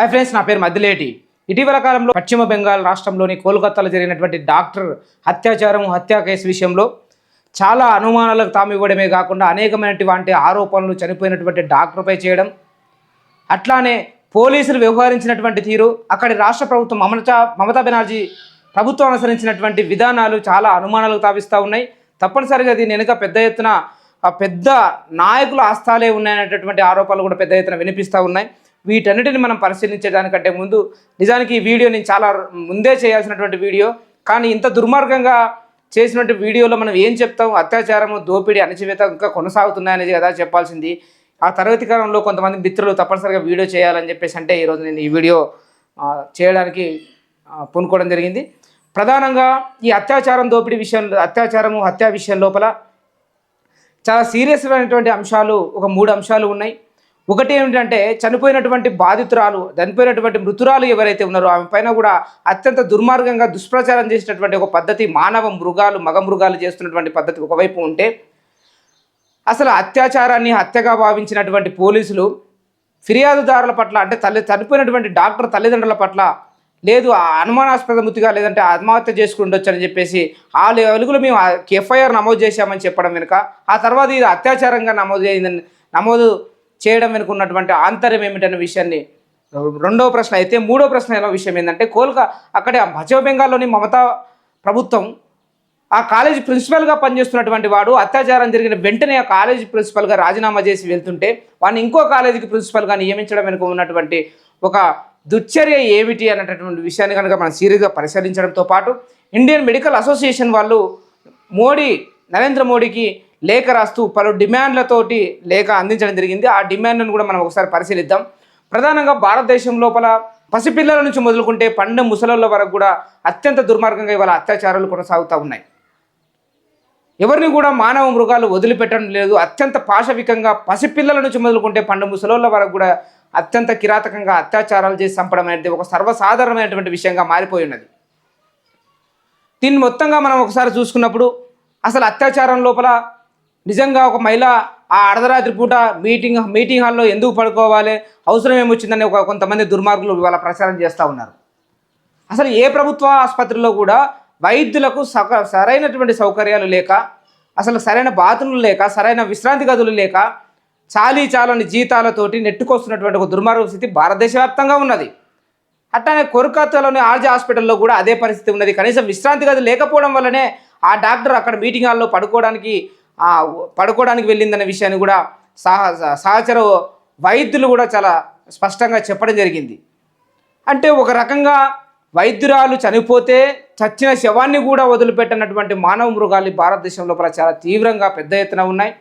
Hi friends నా పేరు మద్దిలేటి. ఇటీవల కాలంలో పశ్చిమ బెంగాల్ రాష్ట్రంలోని కోల్కతాలో జరిగినటువంటి డాక్టర్ అత్యాచారం హత్య కేసు విషయంలో చాలా అనుమానాలకు తాము ఇవ్వడమే కాకుండా అనేకమైనటువంటి ఆరోపణలు చనిపోయినటువంటి డాక్టర్పై చేయడం అట్లానే పోలీసులు వ్యవహరించినటువంటి తీరు అక్కడి రాష్ట్ర ప్రభుత్వం మమతా మమతా బెనర్జీ ప్రభుత్వం అనుసరించినటువంటి విధానాలు చాలా అనుమానాలకు తావిస్తూ ఉన్నాయి. తప్పనిసరిగా దీని వెనుక పెద్ద ఎత్తున పెద్ద నాయకుల ఆస్థాలే ఉన్నాయనేటటువంటి ఆరోపణలు కూడా పెద్ద ఎత్తున వినిపిస్తూ ఉన్నాయి. వీటన్నిటిని మనం పరిశీలించేదానికంటే ముందు నిజానికి ఈ వీడియో నేను చాలా ముందే చేయాల్సినటువంటి వీడియో. కానీ ఇంత దుర్మార్గంగా చేసినటువంటి వీడియోలో మనం ఏం చెప్తాం? అత్యాచారము దోపిడీ అణచివేత ఇంకా కొనసాగుతున్నాయనేది కదా చెప్పాల్సింది. ఆ తరగతి కాలంలో కొంతమంది మిత్రులు తప్పనిసరిగా వీడియో చేయాలని చెప్పేసి అంటే ఈరోజు నేను ఈ వీడియో చేయడానికి పూనుకోవడం జరిగింది. ప్రధానంగా ఈ అత్యాచారం దోపిడీ విషయంలో అత్యాచారము హత్య విషయం లోపల చాలా సీరియస్ అయినటువంటి అంశాలు ఒక మూడు అంశాలు ఉన్నాయి. ఒకటి ఏమిటంటే చనిపోయినటువంటి బాధితురాలు చనిపోయినటువంటి మృతురాలు ఎవరైతే ఉన్నారో ఆమె పైన కూడా అత్యంత దుర్మార్గంగా దుష్ప్రచారం చేసినటువంటి ఒక పద్ధతి మానవ మృగాలు మగ మృగాలు చేస్తున్నటువంటి పద్ధతి ఒకవైపు ఉంటే అసలు అత్యాచారాన్ని హత్యగా భావించినటువంటి పోలీసులు ఫిర్యాదుదారుల పట్ల అంటే తల్లి చనిపోయినటువంటి డాక్టర్ తల్లిదండ్రుల పట్ల లేదు ఆ అనుమానాస్పద మృతిగా లేదంటే ఆత్మహత్య చేసుకుండొచ్చు అని చెప్పేసి ఆ వెలుగులో మేము ఎఫ్ఐఆర్ నమోదు చేశామని చెప్పడం వెనుక ఆ తర్వాత ఇది అత్యాచారంగా నమోదు అయిందని నమోదు చేయడం వెనుక ఉన్నటువంటి ఆంతర్యం ఏమిటనే విషయాన్ని రెండవ ప్రశ్న అయితే మూడో ప్రశ్న ఎలా విషయం ఏంటంటే కోల్కా అక్కడే పశ్చిమ బెంగాల్లోని మమతా ప్రభుత్వం ఆ కాలేజీ ప్రిన్సిపల్గా పనిచేస్తున్నటువంటి వాడు అత్యాచారం జరిగిన వెంటనే ఆ కాలేజీ ప్రిన్సిపల్గా రాజీనామా చేసి వెళ్తుంటే వాడిని ఇంకో కాలేజీకి ప్రిన్సిపల్గా నియమించడం వెనుక ఉన్నటువంటి ఒక దుశ్చర్య ఏమిటి అనేటటువంటి విషయాన్ని కనుక మనం సీరియస్గా పరిశీలించడంతో పాటు ఇండియన్ మెడికల్ అసోసియేషన్ వాళ్ళు మోడీ నరేంద్ర మోడీకి లేఖ రాస్తూ పలు డిమాండ్లతోటి లేఖ అందించడం జరిగింది. ఆ డిమాండ్లను కూడా మనం ఒకసారి పరిశీలిద్దాం. ప్రధానంగా భారతదేశం లోపల పసిపిల్లల నుంచి మొదలుకుంటే పండు ముసలోళ్ళ వరకు కూడా అత్యంత దుర్మార్గంగా ఇవాళ అత్యాచారాలు కొనసాగుతూ ఉన్నాయి. ఎవరిని కూడా మానవ మృగాలు వదిలిపెట్టడం లేదు. అత్యంత పాశవికంగా పసిపిల్లల నుంచి మొదలుకుంటే పండు ముసలోళ్ళ వరకు కూడా అత్యంత కిరాతకంగా అత్యాచారాలు చేసి చంపడం అనేది ఒక సర్వసాధారణమైనటువంటి విషయంగా మారిపోయి ఉన్నది. దీన్ని మొత్తంగా మనం ఒకసారి చూసుకున్నప్పుడు అసలు అత్యాచారం లోపల నిజంగా ఒక మహిళ ఆ అర్ధరాత్రి పూట మీటింగ్ మీటింగ్ హాల్లో ఎందుకు పడుకోవాలి? అవసరం ఏమొచ్చిందని ఒక కొంతమంది దుర్మార్గులు ఇవాళ ప్రచారం చేస్తూ ఉన్నారు. అసలు ఏ ప్రభుత్వ ఆసుపత్రిలో కూడా వైద్యులకు సక సరైనటువంటి సౌకర్యాలు లేక అసలు సరైన బాతులు లేక సరైన విశ్రాంతి గదులు లేక చాలీ చాలని జీతాలతోటి నెట్టుకొస్తున్నటువంటి ఒక దుర్మార్గ స్థితి భారతదేశ వ్యాప్తంగా ఉన్నది. అట్లానే కోల్కతాలోని ఆర్జీ హాస్పిటల్లో కూడా అదే పరిస్థితి ఉన్నది. కనీసం విశ్రాంతి గది లేకపోవడం వల్లనే ఆ డాక్టర్ అక్కడ మీటింగ్ హాల్లో పడుకోవడానికి పడుకోవడానికి వెళ్ళిందనే విషయాన్ని కూడా సహ సహచర వైద్యులు కూడా చాలా స్పష్టంగా చెప్పడం జరిగింది. అంటే ఒక రకంగా వైద్యురాలు చనిపోతే చచ్చిన శవాన్ని కూడా వదిలిపెట్టనటువంటి మానవ మృగాలు భారతదేశం లోపల చాలా తీవ్రంగా పెద్ద ఎత్తున ఉన్నాయి.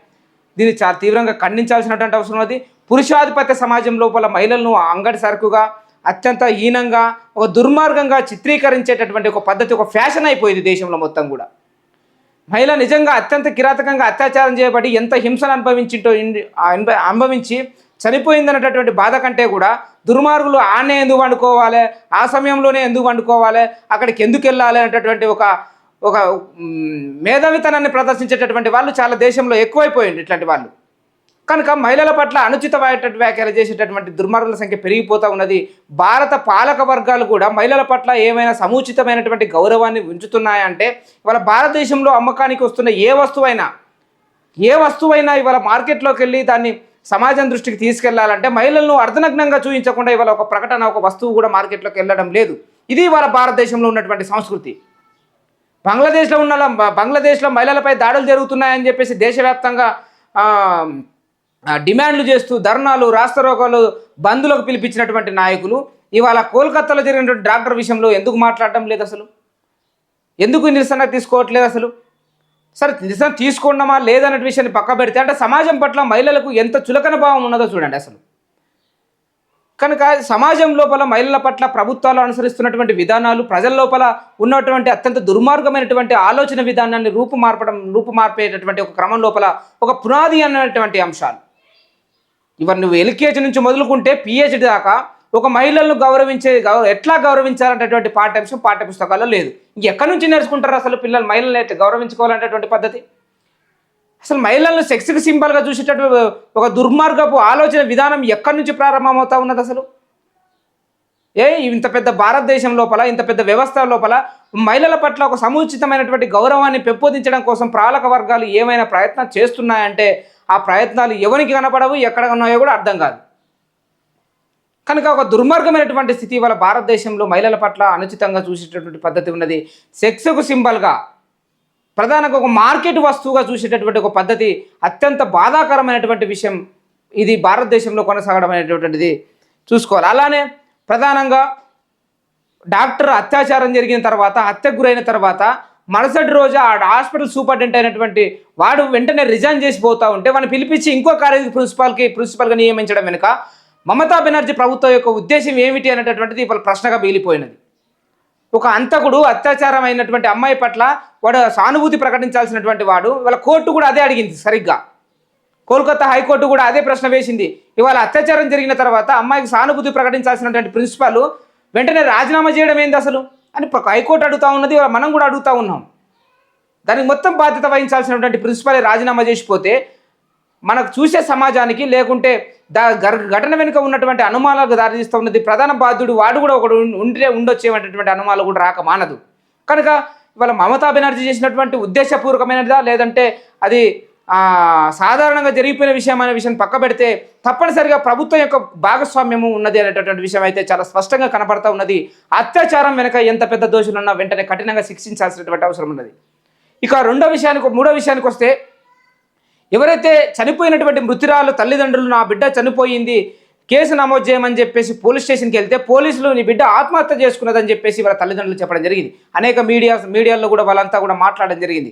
దీన్ని చాలా తీవ్రంగా ఖండించాల్సినటువంటి అవసరం ఉంది పురుషాధిపత్య సమాజం లోపల మహిళలను అంగడి సరుకుగా అత్యంత హీనంగా ఒక దుర్మార్గంగా చిత్రీకరించేటటువంటి ఒక పద్ధతి ఒక ఫ్యాషన్ అయిపోయింది దేశంలో మొత్తం కూడా. మహిళ నిజంగా అత్యంత కిరాతకంగా అత్యాచారం చేయబడి ఎంత హింసను అనుభవించింటో అనుభవించి చనిపోయిందనేటటువంటి బాధ కంటే కూడా దుర్మార్గులు ఆనే ఎందుకు వండుకోవాలి? ఆ సమయంలోనే ఎందుకు వండుకోవాలి? అక్కడికి ఎందుకు వెళ్ళాలి? అనేటటువంటి ఒక ఒక మేధావితనాన్ని ప్రదర్శించేటటువంటి వాళ్ళు చాలా దేశంలో ఎక్కువైపోయింది ఇట్లాంటి వాళ్ళు. కనుక మహిళల పట్ల అనుచితమైనటువంటి వ్యాఖ్యలు చేసేటటువంటి దుర్మార్గుల సంఖ్య పెరిగిపోతూ ఉన్నది. భారత పాలక వర్గాలు కూడా మహిళల పట్ల ఏమైనా సముచితమైనటువంటి గౌరవాన్ని ఉంచుతున్నాయంటే ఇవాళ భారతదేశంలో అమ్మకానికి వస్తున్న ఏ వస్తువైనా ఏ వస్తువైనా ఇవాళ మార్కెట్లోకి వెళ్ళి దాన్ని సమాజం దృష్టికి తీసుకెళ్ళాలంటే మహిళలను అర్ధనగ్నంగా చూపించకుండా ఇవాళ ఒక ప్రకటన ఒక వస్తువు కూడా మార్కెట్లోకి వెళ్ళడం లేదు. ఇది ఇవాళ భారతదేశంలో ఉన్నటువంటి సంస్కృతి. బంగ్లాదేశ్లో ఉన్న బంగ్లాదేశ్లో మహిళలపై దాడులు జరుగుతున్నాయని చెప్పేసి దేశవ్యాప్తంగా డిమాండ్లు చేస్తూ ధర్నాలు రాస్తారోకాలు బంధులకు పిలిపించినటువంటి నాయకులు ఇవాళ కోల్కతాలో జరిగినటువంటి డాక్టర్ విషయంలో ఎందుకు మాట్లాడటం లేదు అసలు? ఎందుకు నిరసన తీసుకోవట్లేదు అసలు? సరే నిరసన తీసుకున్నామా లేదన్న విషయాన్ని పక్క పెడితే అంటే సమాజం పట్ల మహిళలకు ఎంత చులకన భావం ఉన్నదో చూడండి అసలు. కనుక సమాజం లోపల మహిళల పట్ల ప్రభుత్వాలు అనుసరిస్తున్నటువంటి విధానాలు ప్రజల లోపల ఉన్నటువంటి అత్యంత దుర్మార్గమైనటువంటి ఆలోచన విధానాన్ని రూపుమార్పడం రూపుమార్పేటటువంటి ఒక క్రమం లోపల ఒక పునాది అన్నటువంటి అంశాలు. ఇవన్నీ నువ్వు ఎల్కేజీ నుంచి మొదలుకుంటే పిహెచ్డి దాకా ఒక మహిళలను గౌరవించే గౌరవ ఎట్లా గౌరవించాలనేటువంటి పాఠ్యాంశం పాఠ్య పుస్తకాల్లో లేదు. ఎక్కడి నుంచి నేర్చుకుంటారు అసలు పిల్లలు మహిళలను ఎట్లా గౌరవించుకోవాలనేటువంటి పద్ధతి? అసలు మహిళలను సెక్స్కి సింబల్గా చూసేటటువంటి ఒక దుర్మార్గపు ఆలోచన విధానం ఎక్కడి నుంచి ప్రారంభమవుతా ఉన్నది అసలు? ఏ ఇంత పెద్ద భారతదేశం లోపల ఇంత పెద్ద వ్యవస్థ లోపల మహిళల పట్ల ఒక సముచితమైనటువంటి గౌరవాన్ని పెంపొందించడం కోసం ప్రాళక వర్గాలు ఏమైనా ప్రయత్నం చేస్తున్నాయంటే ఆ ప్రయత్నాలు ఎవరికి కనపడవు ఎక్కడ ఉన్నాయో కూడా అర్థం కాదు. కనుక ఒక దుర్మార్గమైనటువంటి స్థితి వల్ల భారతదేశంలో మహిళల పట్ల అనుచితంగా చూసేటటువంటి పద్ధతి ఉన్నది. సెక్స్కు సింబల్గా ప్రధానంగా ఒక మార్కెట్ వస్తువుగా చూసేటటువంటి ఒక పద్ధతి అత్యంత బాధాకరమైనటువంటి విషయం ఇది భారతదేశంలో కొనసాగడం అనేటువంటిది చూసుకోవాలి. అలానే ప్రధానంగా డాక్టర్ అత్యాచారం జరిగిన తర్వాత హత్యకు గురైన తర్వాత మరుసటి రోజు ఆ హాస్పిటల్ సూపరింటెండెంట్ అయినటువంటి వాడు వెంటనే రిజైన్ చేసి పోతా ఉంటే వాడిని పిలిపించి ఇంకో కాలేజీ ప్రిన్సిపాల్కి ప్రిన్సిపాల్గా నియమించడం వెనుక మమతా బెనర్జీ ప్రభుత్వం యొక్క ఉద్దేశం ఏమిటి అనేటటువంటిది ఇప్పుడు ప్రశ్నగా మిగిలిపోయినది. ఒక అంతకుడు అత్యాచారం అయినటువంటి అమ్మాయి పట్ల వాడు సానుభూతి ప్రకటించాల్సినటువంటి వాడు ఇవాళ కోర్టు కూడా అదే అడిగింది సరిగ్గా. కోల్కతా హైకోర్టు కూడా అదే ప్రశ్న వేసింది. ఇవాళ అత్యాచారం జరిగిన తర్వాత అమ్మాయికి సానుభూతి ప్రకటించాల్సినటువంటి ప్రిన్సిపాల్ వెంటనే రాజీనామా చేయడం ఏంది అసలు? అని హైకోర్టు అడుగుతా ఉన్నది మనం కూడా అడుగుతా ఉన్నాం. దానికి మొత్తం బాధ్యత వహించాల్సినటువంటి ప్రిన్సిపాలే రాజీనామా చేసిపోతే మనకు చూసే సమాజానికి లేకుంటే దా ఘటన వెనుక ఉన్నటువంటి అనుమానాలకు దారితీస్తూ ఉన్నది. ప్రధాన బాధ్యుడు వాడు కూడా ఒకడు ఉండే ఉంటే ఉండొచ్చేటువంటి అనుమానాలు కూడా రాక మానదు. కనుక ఇవాళ మమతా బెనర్జీ చేసినటువంటి ఉద్దేశపూర్వకమైనదా? లేదంటే అది సాధారణంగా జరిగిపోయిన విషయం అనే విషయం పక్క పెడితే తప్పనిసరిగా ప్రభుత్వం యొక్క భాగస్వామ్యము ఉన్నది అనేటటువంటి విషయం అయితే చాలా స్పష్టంగా కనపడతా ఉన్నది. అత్యాచారం వెనుక ఎంత పెద్ద దోషులున్నా వెంటనే కఠినంగా శిక్షించాల్సినటువంటి అవసరం ఉన్నది. ఇక రెండో విషయానికి మూడో విషయానికి వస్తే ఎవరైతే చనిపోయినటువంటి మృతురాలు తల్లిదండ్రులు నా బిడ్డ చనిపోయింది కేసు నమోదు చేయమని చెప్పేసి పోలీస్ స్టేషన్కి వెళ్తే పోలీసులు నీ బిడ్డ ఆత్మహత్య చేసుకున్నదని చెప్పేసి వాళ్ళ తల్లిదండ్రులు చెప్పడం జరిగింది. అనేక మీడియా మీడియాల్లో కూడా వాళ్ళంతా కూడా మాట్లాడడం జరిగింది.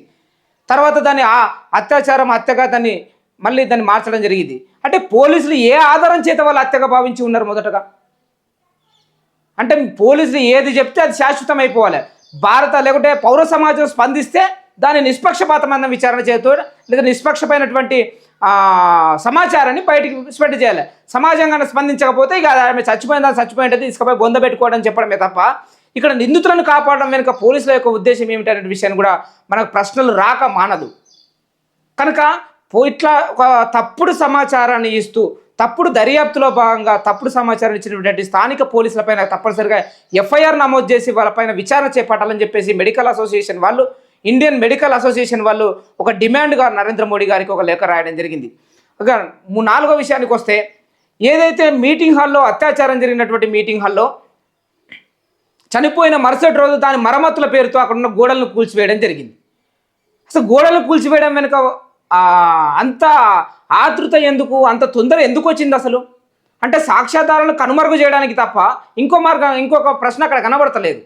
తర్వాత దాన్ని ఆ అత్యాచారం హత్యగా దాన్ని మళ్ళీ దాన్ని మార్చడం జరిగింది. అంటే పోలీసులు ఏ ఆధారం చేత వాళ్ళు హత్యగా భావించి ఉన్నారు మొదటగా? అంటే పోలీసులు ఏది చెప్తే అది శాశ్వతం అయిపోవాలి. భారత లేకుంటే పౌర సమాజం స్పందిస్తే దాన్ని నిష్పక్షపాతమైన విచారణ చేస్తూ లేదా నిష్పక్షమైనటువంటి సమాచారాన్ని బయటికి స్ప్రెడ్ చేయాలి. సమాజంగా స్పందించకపోతే ఇక ఆమె చచ్చిపోయిందా చచ్చిపోయింటే తీసుకుపోయి బొంద పెట్టుకోవడం చెప్పడమే తప్ప ఇక్కడ నిందితులను కాపాడడం వెనుక పోలీసుల యొక్క ఉద్దేశం ఏమిటనే విషయాన్ని కూడా మనకు ప్రశ్నలు రాక మానదు. కనుక పో ఇట్లా ఒక తప్పుడు సమాచారాన్ని ఇస్తూ తప్పుడు దర్యాప్తులో భాగంగా తప్పుడు సమాచారం ఇచ్చినటువంటి స్థానిక పోలీసులపైన తప్పనిసరిగా ఎఫ్ఐఆర్ నమోదు చేసి వాళ్ళపైన విచారణ చేపట్టాలని చెప్పేసి మెడికల్ అసోసియేషన్ వాళ్ళు ఇండియన్ మెడికల్ అసోసియేషన్ వాళ్ళు ఒక డిమాండ్గా నరేంద్ర మోడీ గారికి ఒక లేఖ రాయడం జరిగింది. ఇక మూ- నాలుగో విషయానికి వస్తే ఏదైతే మీటింగ్ హాల్లో అత్యాచారం జరిగినటువంటి మీటింగ్ హాల్లో చనిపోయిన మరుసటి రోజు దాని మరమ్మతుల పేరుతో అక్కడ ఉన్న గోడలను కూల్చివేయడం జరిగింది. అసలు గోడలు కూల్చివేయడం వెనుక అంత ఆతృత ఎందుకు అంత తొందర ఎందుకు వచ్చింది అసలు? అంటే సాక్ష్యాధారాలను కనుమరుగు చేయడానికి తప్ప ఇంకో మార్గం ఇంకొక ప్రశ్న అక్కడ కనబడతలేదు.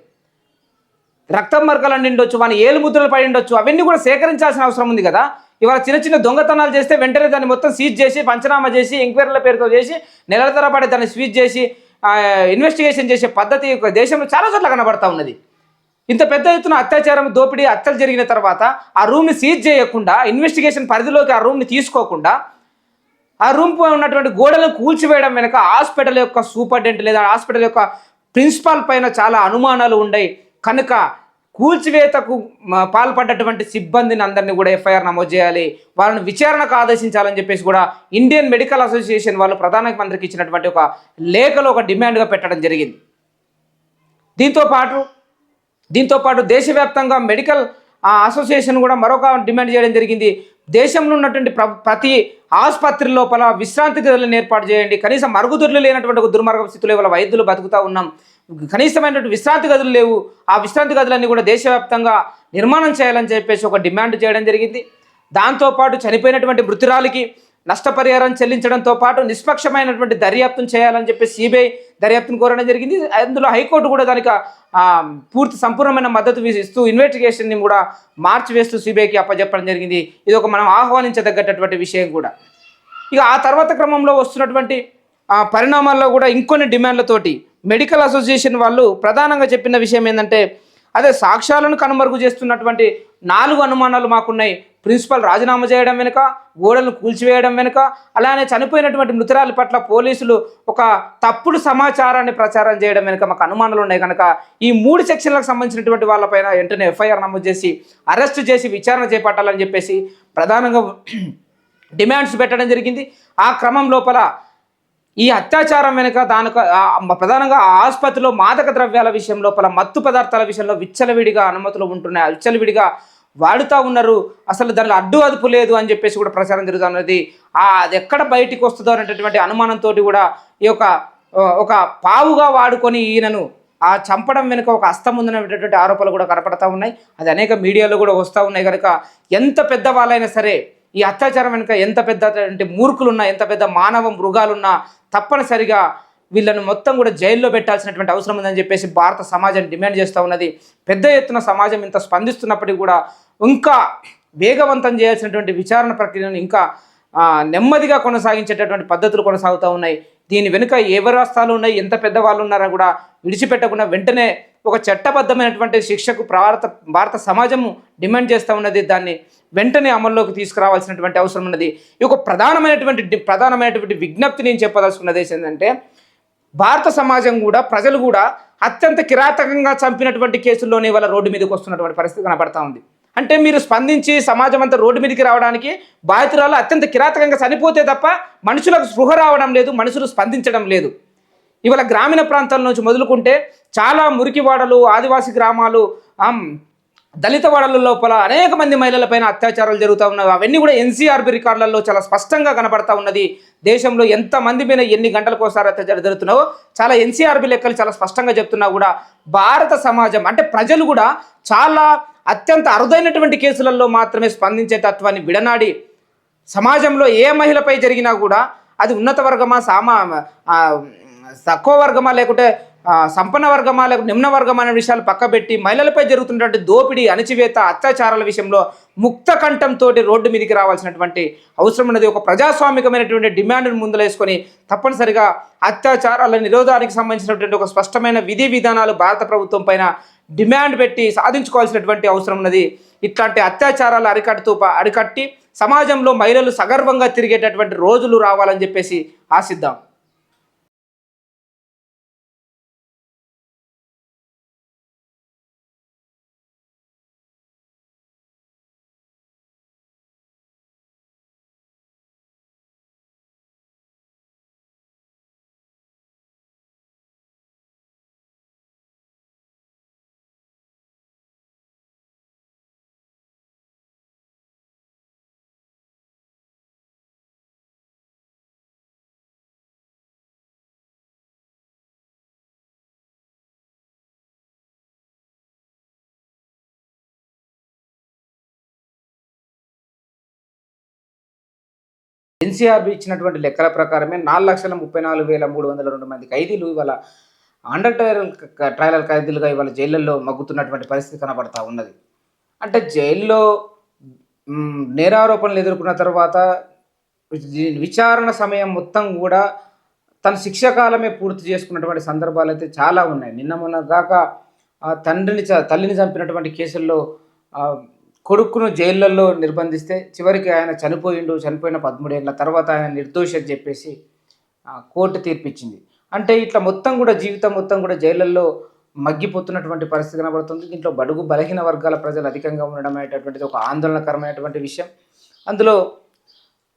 రక్తం మరకలు నిండొచ్చు వాని ఏలు ముద్రలు పడి ఉండొచ్చు అవన్నీ కూడా సేకరించాల్సిన అవసరం ఉంది కదా. ఇవాళ చిన్న చిన్న దొంగతనాలు చేస్తే వెంటనే దాన్ని మొత్తం సీజ్ చేసి పంచనామా చేసి ఎంక్వైరీల పేరుతో చేసి నెలల తరబడి దాన్ని స్వీజ్ చేసి ఇన్వెస్టిగేషన్ చేసే పద్ధతి దేశంలో చాలా చోట్ల కనబడతా ఉన్నది. ఇంత పెద్ద ఎత్తున అత్యాచారం దోపిడీ హత్యలు జరిగిన తర్వాత ఆ రూమ్ని సీజ్ చేయకుండా ఇన్వెస్టిగేషన్ పరిధిలోకి ఆ రూమ్ని తీసుకోకుండా ఆ రూమ్ ఉన్నటువంటి గోడలను కూల్చివేయడం వెనుక హాస్పిటల్ యొక్క సూపరింటెండెంట్ లేదా హాస్పిటల్ యొక్క ప్రిన్సిపాల్ పైన చాలా అనుమానాలు ఉన్నాయి కనుక కూల్చివేతకు పాల్పడ్డటువంటి సిబ్బందిని అందరినీ కూడా ఎఫ్ఐఆర్ నమోదు చేయాలి. వాళ్ళని విచారణకు ఆదేశించాలని చెప్పేసి కూడా ఇండియన్ మెడికల్ అసోసియేషన్ వాళ్ళు ప్రధానమంత్రికి ఇచ్చినటువంటి ఒక లేఖలో ఒక డిమాండ్గా పెట్టడం జరిగింది. దీంతో పాటు దీంతో పాటు దేశవ్యాప్తంగా మెడికల్ ఆ, అసోసియేషన్ కూడా మరొక డిమాండ్ చేయడం జరిగింది. దేశంలో ఉన్నటువంటి ప్ర ప్రతి ఆసుపత్రి లోపల విశ్రాంతి గదులను ఏర్పాటు చేయండి. కనీసం మరుగుదొడ్లు లేనటువంటి ఒక దుర్మార్గ స్థితిలో ఇవాళ వైద్యులు బతుకుతూ ఉన్నాం. కనీసమైనటువంటి విశ్రాంతి గదులు లేవు. ఆ విశ్రాంతి గదులన్నీ కూడా దేశవ్యాప్తంగా నిర్మాణం చేయాలని చెప్పేసి ఒక డిమాండ్ చేయడం జరిగింది. దాంతోపాటు చనిపోయినటువంటి మృతురాలికి నష్టపరిహారం చెల్లించడంతో పాటు నిష్పక్షమైనటువంటి దర్యాప్తును చేయాలని చెప్పి సిబిఐ దర్యాప్తును కోరడం జరిగింది. అందులో హైకోర్టు కూడా దానికి పూర్తి సంపూర్ణమైన మద్దతు ఇస్తూ ఇన్వెస్టిగేషన్ని కూడా మార్చి వేస్తూ సిబిఐకి అప్పచెప్పడం జరిగింది. ఇది ఒక మనం ఆహ్వానించదగ్గటటువంటి విషయం కూడా. ఇక ఆ తర్వాత క్రమంలో వస్తున్నటువంటి పరిణామాల్లో కూడా ఇంకొన్ని డిమాండ్లతోటి మెడికల్ అసోసియేషన్ వాళ్ళు ప్రధానంగా చెప్పిన విషయం ఏంటంటే అదే సాక్ష్యాలను కనుమరుగు చేస్తున్నటువంటి నాలుగు అనుమానాలు మాకున్నాయి. ప్రిన్సిపల్ రాజీనామా చేయడం వెనుక గోడలను కూల్చివేయడం వెనుక అలానే చనిపోయినటువంటి మృతురాలి పట్ల పోలీసులు ఒక తప్పుడు సమాచారాన్ని ప్రచారం చేయడం వెనుక మాకు అనుమానాలు ఉన్నాయి. కనుక ఈ మూడు సెక్షన్లకు సంబంధించినటువంటి వాళ్ళపైన వెంటనే ఎఫ్ఐఆర్ నమోదు చేసి అరెస్ట్ చేసి విచారణ చేపట్టాలని చెప్పేసి ప్రధానంగా డిమాండ్స్ పెట్టడం జరిగింది. ఆ క్రమం లోపల ఈ అత్యాచారం వెనుక దానికి ప్రధానంగా ఆసుపత్రిలో మాదక ద్రవ్యాల విషయం లోపల మత్తు పదార్థాల విషయంలో విచ్చలవిడిగా అనుమతులు ఉంటున్నాయి. ఆ విచ్చలవిడిగా వాడుతూ ఉన్నారు. అసలు దానిలో అడ్డు అదుపు లేదు అని చెప్పేసి కూడా ప్రచారం జరుగుతున్నది. ఆ అది ఎక్కడ బయటికి వస్తుందో అనేటటువంటి అనుమానంతో కూడా ఈ యొక్క ఒక పావుగా వాడుకొని ఈయనను ఆ చంపడం వెనుక ఒక అస్తం ఉందనేటటువంటి ఆరోపణలు కూడా కనపడతా ఉన్నాయి. అది అనేక మీడియాలో కూడా వస్తూ ఉన్నాయి కనుక ఎంత పెద్ద వాళ్ళైనా సరే ఈ అత్యాచారం వెనుక ఎంత పెద్ద అంటే మూర్ఖులున్నా ఎంత పెద్ద మానవ మృగాలున్నా తప్పనిసరిగా వీళ్ళను మొత్తం కూడా జైల్లో పెట్టాల్సినటువంటి అవసరం ఉందని చెప్పేసి భారత సమాజం డిమాండ్ చేస్తూ ఉన్నది. పెద్ద ఎత్తున సమాజం ఇంత స్పందిస్తున్నప్పటికీ కూడా ఇంకా వేగవంతం చేయాల్సినటువంటి విచారణ ప్రక్రియను ఇంకా నెమ్మదిగా కొనసాగించేటటువంటి పద్ధతులు కొనసాగుతూ ఉన్నాయి. దీని వెనుక ఏ రాష్ట్రాలు ఉన్నాయి? ఎంత పెద్ద వాళ్ళు కూడా విడిచిపెట్టకుండా వెంటనే ఒక చట్టబద్ధమైనటువంటి శిక్షకు భారత భారత సమాజము డిమాండ్ చేస్తూ ఉన్నది. దాన్ని వెంటనే అమల్లోకి తీసుకురావాల్సినటువంటి అవసరం ఉన్నది. ఈ ఒక ప్రధానమైనటువంటి ప్రధానమైనటువంటి విజ్ఞప్తి నేను చెప్పదలుచుకున్నది ఏంటంటే భారత సమాజం కూడా ప్రజలు కూడా అత్యంత కిరాతకంగా చంపినటువంటి కేసుల్లోనే వాళ్ళ రోడ్డు మీదకి వస్తున్నటువంటి పరిస్థితి కనబడతా ఉంది. అంటే మీరు స్పందించి సమాజం అంతా రోడ్డు మీదకి రావడానికి బాధితురాలు అత్యంత కిరాతకంగా చనిపోతే తప్ప మనుషులకు స్పృహ రావడం లేదు మనుషులు స్పందించడం లేదు. ఇవాళ గ్రామీణ ప్రాంతాల నుంచి మొదలుకుంటే చాలా మురికివాడలు ఆదివాసీ గ్రామాలు దళిత వాడల లోపల అనేక మంది మహిళలపైన అత్యాచారాలు జరుగుతూ ఉన్నవి. అవన్నీ కూడా ఎన్సీఆర్బి రికార్డులలో చాలా స్పష్టంగా కనబడతా ఉన్నది. దేశంలో ఎంతమంది పైన మీద ఎన్ని గంటలకు ఒకసారి అత్యాచారాలు జరుగుతున్నావో చాలా ఎన్సీఆర్బి లెక్కలు చాలా స్పష్టంగా చెప్తున్నా కూడా భారత సమాజం అంటే ప్రజలు కూడా చాలా అత్యంత అరుదైనటువంటి కేసులలో మాత్రమే స్పందించే తత్వాన్ని విడనాడి సమాజంలో ఏ మహిళపై జరిగినా కూడా అది ఉన్నత వర్గమా సామా తక్కువ వర్గమా లేకుంటే సంపన్న వర్గమా లేకుంటే నిమ్న వర్గమా అనే విషయాలు పక్కబెట్టి మహిళలపై జరుగుతున్నటువంటి దోపిడీ అణచివేత అత్యాచారాల విషయంలో ముక్త కంఠంతో రోడ్డు మీదకి రావాల్సినటువంటి అవసరం ఉన్నది. ఒక ప్రజాస్వామికమైనటువంటి డిమాండ్ను ముందులేసుకొని తప్పనిసరిగా అత్యాచారాల నిరోధానికి సంబంధించినటువంటి ఒక స్పష్టమైన విధి విధానాలు భారత ప్రభుత్వం పైన డిమాండ్ పెట్టి సాధించుకోవాల్సినటువంటి అవసరం ఉన్నది. ఇట్లాంటి అత్యాచారాలు అరికట్టుతూ అరికట్టి సమాజంలో మహిళలు సగర్వంగా తిరిగేటటువంటి రోజులు రావాలని చెప్పేసి ఆశిద్దాం. ఎన్సీఆర్బి ఇచ్చినటువంటి లెక్కల ప్రకారమే నాలుగు లక్షల ముప్పై నాలుగు వేల మూడు వందల రెండు మంది ఖైదీలు ఇవాళ అండర్ ట్రయల్ ట్రయల్ ఖైదీలుగా ఇవాళ జైళ్ళల్లో మగ్గుతున్నటువంటి పరిస్థితి కనబడతా ఉన్నది. అంటే జైల్లో నేరారోపణలు ఎదుర్కొన్న తర్వాత విచారణ సమయం మొత్తం కూడా తన శిక్ష కాలమే పూర్తి చేసుకున్నటువంటి సందర్భాలు అయితే చాలా ఉన్నాయి. నిన్న మొన్న దాకా ఆ తండ్రిని చ- తల్లిని చంపినటువంటి కేసుల్లో కొడుకును జైళ్ళల్లో నిర్బంధిస్తే చివరికి ఆయన చనిపోయిండు చనిపోయిన పదమూడేళ్ళ తర్వాత ఆయన నిర్దోషి అని చెప్పేసి కోర్టు తీర్పిచ్చింది. అంటే ఇట్లా మొత్తం కూడా జీవితం మొత్తం కూడా జైళ్ళల్లో మగ్గిపోతున్నటువంటి పరిస్థితి కనబడుతుంది. దీంట్లో బడుగు బలహీన వర్గాల ప్రజలు అధికంగా ఉండడం అనేటటువంటిది ఒక ఆందోళనకరమైనటువంటి విషయం. అందులో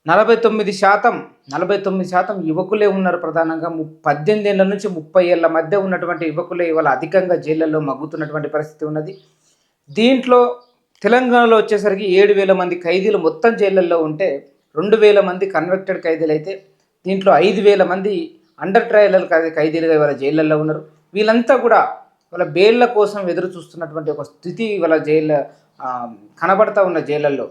నలభై తొమ్మిది శాతం నలభై తొమ్మిది శాతం యువకులే ఉన్నారు ప్రధానంగా. ము పద్దెనిమిది ఏళ్ళ నుంచి ముప్పై ఏళ్ళ మధ్య ఉన్నటువంటి యువకులే ఇవాళ అధికంగా జైళ్ళల్లో మగ్గుతున్నటువంటి పరిస్థితి ఉన్నది. దీంట్లో తెలంగాణలో వచ్చేసరికి ఏడు వేల మంది ఖైదీలు మొత్తం జైళ్ళల్లో ఉంటే రెండు వేల మంది కన్వెక్టెడ్ ఖైదీలు అయితే దీంట్లో ఐదు వేల మంది అండర్ ట్రయల్ ఖైదీలుగా ఇవాళ జైళ్ళల్లో ఉన్నారు. వీళ్ళంతా కూడా వాళ్ళ బెయిల్ల కోసం ఎదురు చూస్తున్నటువంటి ఒక స్థితి ఇవాళ జైళ్ళ కనబడతా ఉన్న జైళ్ళల్లో.